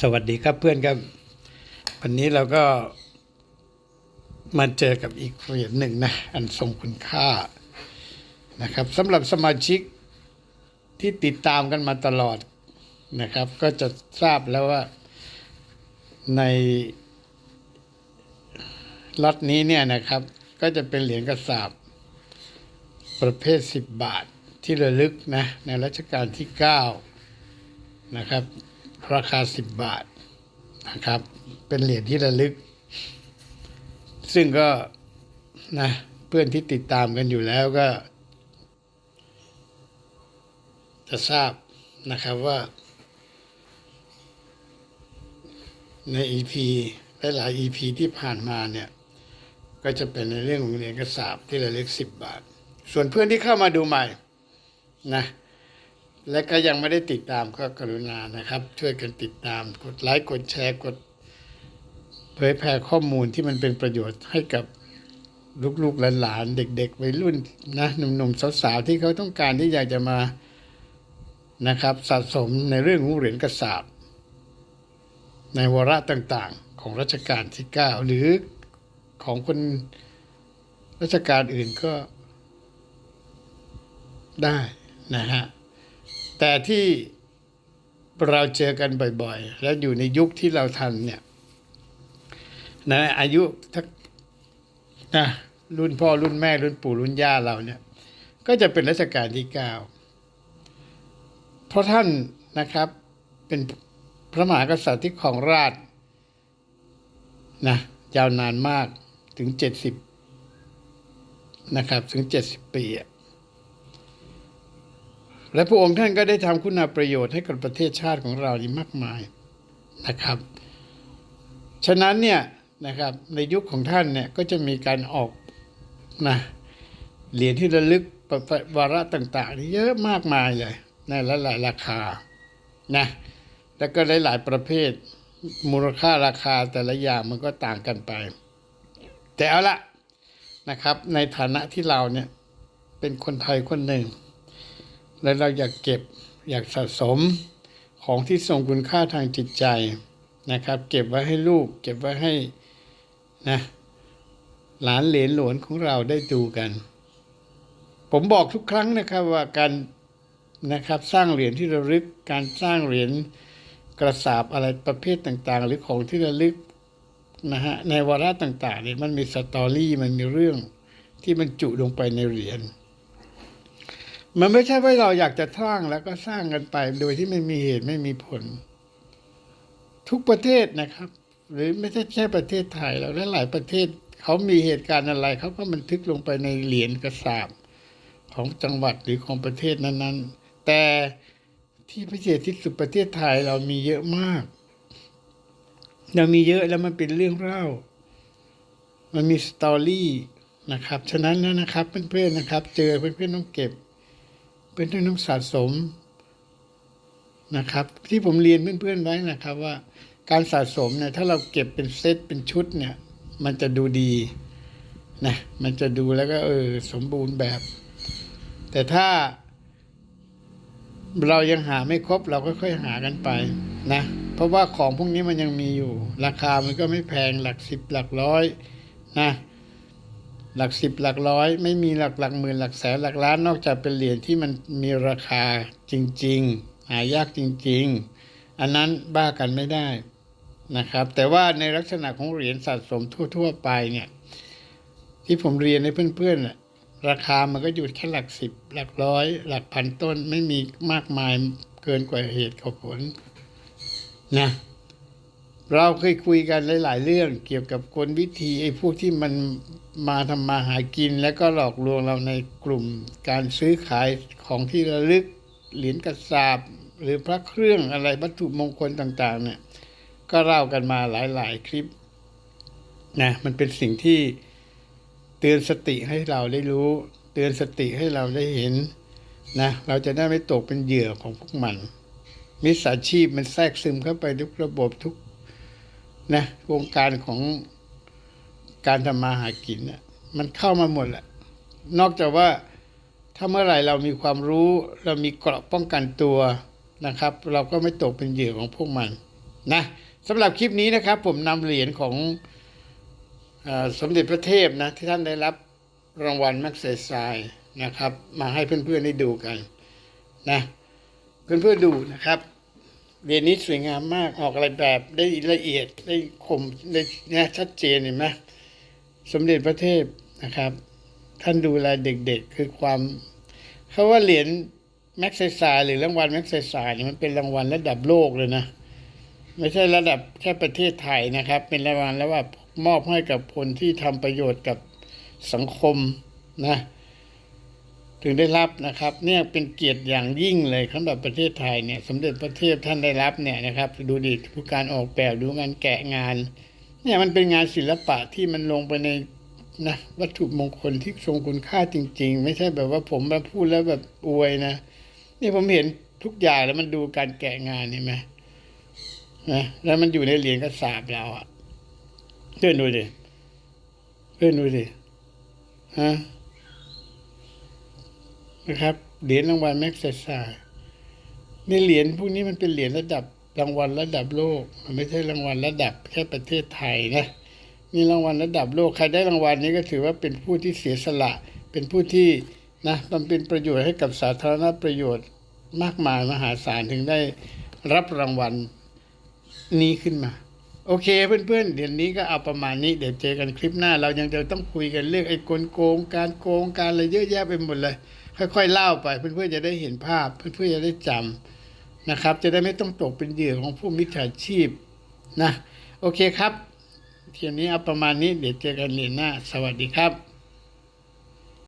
สวัสดีครับเพื่อนครับ วันนี้เราก็มาเจอกับอีกเหรียญหนึ่งนะ อันทรงคุณค่านะครับสำหรับสมาชิกที่ติดตามกันมาตลอดนะครับ ก็จะทราบแล้วว่าในล็อตนี้เนี่ยนะครับ ก็จะเป็นเหรียญกระสาบประเภท 10 บาทที่ระลึกนะ ในรัชกาลที่ 9 นะครับ ราคา 10 บาทนะครับ เป็นเหรียญที่ระลึก ซึ่งก็นะเพื่อนที่ติดตามกันอยู่แล้วก็ จะทราบนะครับว่า ใน EP หลายๆ EP ที่ผ่านมาเนี่ย ก็จะเป็นในเรื่องของเหรียญกระสาบที่ระลึก 10 บาท ส่วนเพื่อนที่เข้ามาดูใหม่นะ และก็ยังไม่ได้ติดตามก็กรุณานะครับ ช่วยกันติดตาม กดไลค์กดแชร์กด เผยแพร่ข้อมูลที่มันเป็นประโยชน์ให้กับลูกๆหลานๆเด็กๆวัยรุ่นนะหนุ่มๆสาวๆที่เขาต้องการที่อยากจะมานะครับสะสมในเรื่องของเหรียญกระสาบในวาระต่างๆ ของรัชกาลที่ 9 หรือของคนรัชกาลอื่นก็ได้นะฮะ แต่ที่เราเจอกันบ่อยๆ แล้วอยู่ในยุคที่เราทันเนี่ยนะอายุทักนะรุ่นพ่อรุ่นแม่รุ่นปู่รุ่นย่าเราเนี่ย ก็จะเป็นรัชกาลที่เก้าเพราะท่านนะครับเป็นพระมหากษัตริย์ที่ของราชนะยาวนานมากถึงเจ็ดสิบนะครับ ถึงเจ็ดสิบปีอะ และพระองค์ท่านก็ได้ทำคุณประโยชน์ให้กับประเทศชาติของเรานี่งมากมายนะครับ ฉะนั้นเนี่ยนะครับในยุคของท่านเนี่ยก็จะมีการออกนะเหรียญที่ระลึกวาระต่างๆเยอะมากมายเลยในหลายๆราคานะแล้วก็หลายๆประเภทมูลค่าราคาแต่ละอย่างมันก็ต่างกันไป แต่เอาละนะครับในฐานะที่เราเนี่ยเป็นคนไทยคนหนึ่ง แล้วเราอยากเก็บอยากสะสมของที่ทรงคุณค่าทางจิตใจนะครับ เก็บไว้ให้ลูก เก็บไว้ให้นะหลานเหลนหลวนของเราได้ดูกัน ผมบอกทุกครั้งนะครับว่าการนะครับสร้างเหรียญที่ระลึกการสร้างเหรียญกระสาบอะไรประเภทต่างๆ หรือของที่ระลึกนะฮะในวาระต่างๆเนี่ยมันมีสตอรี่มันมีเรื่องที่มันจุลงไปในเหรียญ มันไม่ใช่ว่าเราอยากจะสร้างแล้วก็สร้างกันไป โดยที่ไม่มีเหตุไม่มีผล ทุกประเทศนะครับ หรือไม่ใช่แค่ประเทศไทยแล้วหลายประเทศเขามีเหตุการณ์อะไรเขาก็บันทึกลงไปในเหรียญกระสาบของจังหวัดหรือของประเทศนั้น ๆ แต่ที่พิเศษที่สุดประเทศไทยเรามีเยอะมาก เรามีเยอะแล้วมันเป็นเรื่องเล่า มันมีสตอรี่นะครับ ฉะนั้นนะครับเพื่อนๆนะครับ เจอเพื่อนๆต้องเก็บ เป็นเรื่องต้องสะสมนะครับ ที่ผมเรียนเพื่อนๆไว้นะครับว่าการสะสมเนี่ยถ้าเราเก็บเป็นเซตเป็นชุดเนี่ย มันจะดูดีนะมันจะดูแล้วก็เออสมบูรณ์แบบ แต่ถ้าเรายังหาไม่ครบเราก็ค่อยหากันไปนะ เพราะว่าของพวกนี้มันยังมีอยู่ ราคามันก็ไม่แพงหลักสิบหลักร้อยนะ หลักสิบหลักร้อย ไม่มีหลักหลักหมื่นหลักแสนหลักล้านนอกจากเป็นเหรียญที่มันมีราคาจริง ๆ หายากจริง ๆ อันนั้นบ้ากันไม่ได้นะครับ แต่ว่าในลักษณะของเหรียญสะสมทั่ว ๆ ไปเนี่ย ที่ผมเรียนให้เพื่อนๆราคามันก็อยู่แค่หลักสิบหลักร้อย หลักพันต้นไม่มีมากมายเกินกว่าเหตุกับผลนะ เราเคยคุยกันหลาย ๆ เรื่องเกี่ยวกับกลวิธีไอ้พวกที่มันมาทำมาหากิน แล้วก็หลอกลวงเราในกลุ่มการซื้อขายของที่ระลึกเหรียญกระสาบหรือพระเครื่องอะไรวัตถุมงคลต่าง ๆ เนี่ย ก็เล่ากันมาหลาย ๆ คลิปนะมันเป็นสิ่งที่เตือนสติให้เราได้รู้ เตือนสติให้เราได้เห็นนะเราจะได้ไม่ตกเป็นเหยื่อของพวกมัน มิจฉาชีพมันแทรกซึมเข้าไปทุกระบบทุก นะวงการของการทำมาหากินเนี่ยมันเข้ามาหมดแหละนอกจากว่าถ้าเมื่อไหร่เรามีความรู้ เรามีเกราะป้องกันตัวนะครับ เราก็ไม่ตกเป็นเหยื่อของพวกมันนะสำหรับคลิปนี้นะครับ ผมนำเหรียญของอสมเด็จพระเทพนะที่ท่านได้รับรางวัลแม็กเซสไซนะครับ มาให้เพื่อนๆได้ดูกันนะเพื่อนๆดูนะครับ เรียญนี้สวยงามมากออกอะไรแบบได้ละเอียดได้คมได้นะชัดเจนเห็นไหมสมเด็จพระเทพนะครับ ท่านดูแลเด็กๆ คือความเขาว่าเหรียญแม็กไซซาหรือรางวัลแม็กไซซาเนี่ยมันเป็นรางวัลระดับโลกเลยนะ ไม่ใช่ระดับแค่ประเทศไทยนะครับ เป็นรางวัลแล้วว่ามอบให้กับคนที่ทำประโยชน์กับสังคมนะ ถึงได้รับนะครับเนี่ยเป็นเกียรติอย่างยิ่งเลยสำหรับประเทศไทยเนี่ยสมเด็จพระเทพท่านได้รับเนี่ยนะครับ ดูดิผู้การออกแบบดูงานแกะงานเนี่ยมันเป็นงานศิลปะที่มันลงไปในนะวัตถุมงคลที่ทรงคุณค่าจริง ๆ ไม่ใช่แบบว่าผมมาพูดแล้วแบบอวยนะนี่ผมเห็นทุกอย่างแล้วมันดูการแกะงานเห็นไหมนะแล้วมันอยู่ในเหรียญกระสาบเราอะเพื่อนดูดิเพื่อนดูดิฮะ นะครับ เหรียญรางวัลแม็กเซสาในเหรียญพวกนี้มันเป็นเหรียญระดับรางวัลระดับโลก มันไม่ใช่รางวัลระดับแค่ประเทศไทยนะนี่รางวัลระดับโลกใครได้รางวัลนี้ก็ถือว่าเป็นผู้ที่เสียสละ เป็นผู้ที่นะบำเพ็ญประโยชน์ให้กับสาธารณประโยชน์มากมายมหาศาลถึงได้รับรางวัลนี้ขึ้นมา โอเคเพื่อนๆเดี๋ยวนี้ก็เอาประมาณนี้เดี๋ยวเจอกันคลิปหน้า เรายังจะต้องคุยกันเรื่องไอ้โกงการโกงการอะไรเยอะแยะไปหมดเลย ค่อยๆเล่าไปเพื่อนๆจะได้เห็นภาพ เพื่อนๆจะได้จำนะครับ จะได้ไม่ต้องตกเป็นเหยื่อของผู้มิจฉาชีพนะโอเคครับเที่ยวนี้เอาประมาณนี้เดี๋ยวเจอกันเรียนหน้า สวัสดีครับ